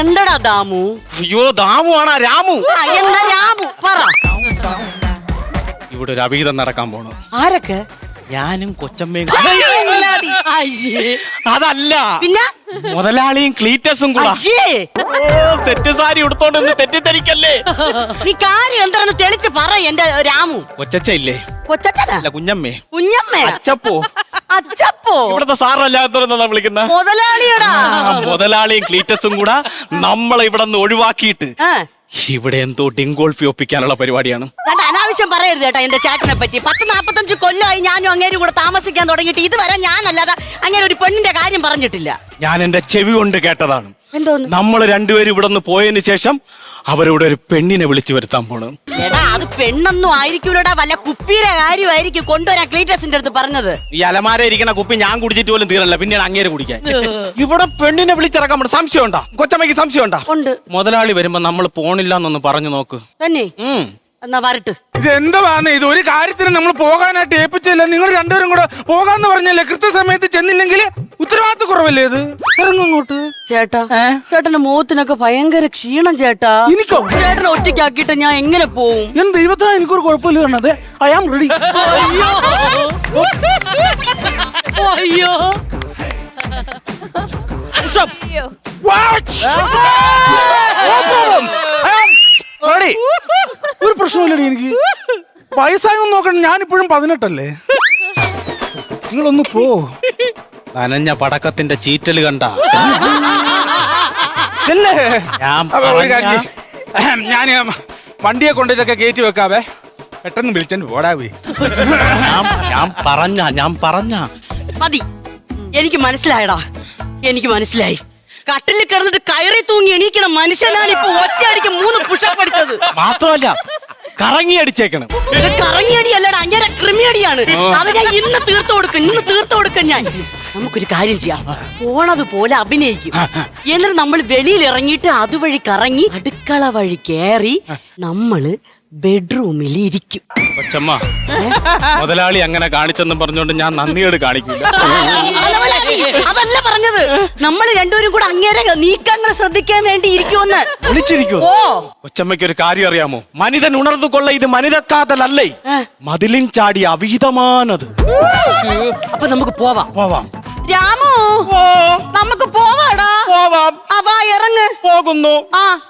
എന്തടാ ദാമു? അയ്യോ ദാമു ആണാ രാമു. ആ, എന്താ രാമു? പറ. ഇവിടെ ഒരു അഭിഹിതം നടക്കാൻ പോണു. ആരൊക്കെ? ഞാനും കൊച്ചമ്മയും. അയ്യേ. അതല്ല. പിന്നെ? മുതലാളിയും ക്ലീറ്റസും കൂടാ. അയ്യേ. സെറ്റ് സാരി ഉടുത്തോണ്ട് തെറ്റി തെറ്റിദ്ധരിക്കല്ലേ? നീ കാര്യം എന്താണെന്ന് തെളിച്ച് പറ എന്റെ രാമു. കൊച്ചച്ച ഇല്ലേ? കൊച്ചച്ഛനാ? അല്ല കുഞ്ഞമ്മേ. കുഞ്ഞമ്മ അച്ചപ്പോ? അച്ചപ്പോ. ഇവിടുത്തെ സാറല്ലാത്തോരെന്നാ വിളിക്കുന്ന? മുതലാളിയടാ. മുതലാളിയും ക്ലീറ്റസും കൂടെ നമ്മളെ ഇവിടെ നിന്ന് ഒഴിവാക്കിയിട്ട് ഇവിടെ എന്തോ ഡിങ്കോൾഫി ഒപ്പിക്കാനുള്ള പരിപാടിയാണ്. അനാവശ്യം പറയരുത് കേട്ടോ എന്റെ ചാറ്റിനെ പറ്റി. പത്ത് നാപ്പത്തഞ്ച് കൊല്ലമായി ഞാനും അങ്ങേരും കൂടെ താമസിക്കാൻ തുടങ്ങിയിട്ട് ഇതുവരെ ഞാനല്ലാതെ അങ്ങനെ ഒരു പെണ്ണിന്റെ കാര്യം പറഞ്ഞിട്ടില്ല. ഞാൻ എന്റെ ചെവി കൊണ്ട് കേട്ടതാണ്. എന്തോന്ന്? നമ്മൾ രണ്ടുപേരും ഇവിടെ നിന്ന് പോയതിനു ശേഷം അവരിവിടെ ഒരു പെണ്ണിനെ വിളിച്ചു വരുത്താൻ പോണ്. എടാ അത് പെണ്ണൊന്നും ആയിരിക്കൂലടാ. വല്ല കുപ്പിയിലെ കാര്യമായിരിക്കും കൊണ്ടുവരാൻ ക്ലീറ്റസിന്റെ അടുത്ത് പറഞ്ഞത്. ഈ അലമാര ഇരിക്കണ കുപ്പി ഞാൻ കുടിച്ചിട്ട് പോലും തീരല്ല. പിന്നീട് അങ്ങേര് കുടിക്കാൻ. ഇവിടെ പെണ്ണിനെ വിളിച്ചിറക്കാൻ പറ്റും. സംശയം ഉണ്ടാ കൊച്ചമ്മയ്ക്ക് സംശയം ഉണ്ടാ. ഉണ്ട് മുതലാളി വരുമ്പോ നമ്മൾ പോണില്ല എന്നൊന്ന് പറഞ്ഞു നോക്ക്. തന്നെ? ഉം. എന്നാ വരട്ട്. ഇത് എന്തുവാന്ന് ഇത് ഒരു കാര്യത്തിന് നമ്മൾ പോകാനായിട്ട് ഏൽപ്പിച്ചില്ല. നിങ്ങൾ രണ്ടുപേരും കൂടെ പോകാന്ന് പറഞ്ഞല്ലേ? കൃത്യസമയത്ത് ചെന്നില്ലെങ്കിൽ ഉത്തരവാദിത്ത കുറവല്ലേ ഇത് ഇറങ്ങോട്ട് ചേട്ടാ ചേട്ടന്റെ മുഖത്തിനൊക്കെ ഭയങ്കര ക്ഷീണം ചേട്ടാ. എനിക്കോ? ചേട്ടനെ ഒറ്റയ്ക്കാക്കിട്ട് ഞാൻ എങ്ങനെ പോവും? എന്ത് ദൈവത്തിനാ എനിക്കൊരു കുഴപ്പമില്ല കണ്ടത് ഐ ആം റെഡി അയ്യോ. റെഡി ഒരു പ്രശ്നമില്ലടി എനിക്ക്. വയസ്സായി നോക്കണം ഞാനിപ്പോഴും പതിനെട്ടല്ലേ? നിങ്ങളൊന്ന് പോ. നനഞ്ഞ പടക്കത്തിന്റെ ചീറ്റൽ കണ്ട. ഞാൻ പറഞ്ഞ- ഞാൻ വണ്ടിയെ കൊണ്ട് ഇതൊക്കെ കയറ്റി വെക്കാവേ. പെട്ടെന്ന് വിളിച്ചോണ്ട് പോടാവേ ഞാൻ ഞാൻ പറഞ്ഞ ഞാൻ പറഞ്ഞ. മതി. എനിക്ക് മനസ്സിലായടാ. എനിക്ക് മനസ്സിലായി. കട്ടിലിൽ കിടന്നിട്ട് കയറി തൂങ്ങി എണീക്കണ മനുഷ്യനാണ് ഇപ്പൊ ഒറ്റയടിക്ക് മൂന്ന് പുഷപ്പ് അടിച്ചത്. മാത്രമല്ല കറങ്ങി അടിച്ചേക്കണം. ഇത് കറങ്ങിയടിയല്ലടാ അങ്ങനെ ക്രിമിയടിയാണ് ഞാൻ ഇന്ന് തീർത്തു കൊടുക്കും ഇന്ന് തീർത്തു കൊടുക്കും ഞാൻ. നമുക്കൊരു കാര്യം ചെയ്യാം. പോണത് പോലെ അഭിനയിക്കും. എന്നിട്ട് നമ്മൾ വെളിയിൽ ഇറങ്ങിയിട്ട് അതുവഴി കറങ്ങി അടുക്കള വഴി കയറി നമ്മൾ ബെഡ്റൂമിൽ ഇരിക്കും. മുതലാളി അങ്ങനെ കാണിച്ചെന്നും പറഞ്ഞുകൊണ്ട് ഞാൻ നന്ദിയോട് കാണിക്കില്ല അതല്ല പറഞ്ഞത്. നമ്മൾ രണ്ടുപേരും കൂടെ അങ്ങേരെ നീക്കങ്ങൾ ശ്രദ്ധിക്കാൻ വേണ്ടി ഇരിക്കുമെന്ന് വിളിച്ചിരിക്കും ഓ. കൊച്ചമ്മയ്ക്ക് ഒരു കാര്യം അറിയാമോ? മനിതൻ ഉണർന്നു കൊള്ള ഇത് മനിതക്കാതലല്ലേ? മതിലിൻ ചാടി അവിഹിതമാനത് അപ്പൊ നമുക്ക് പോവാം. പോവാം. രാമു നമുക്ക് പോവാടാ. പോവാം. അവ ഇറങ്ങ്. പോകുന്നു. ആ.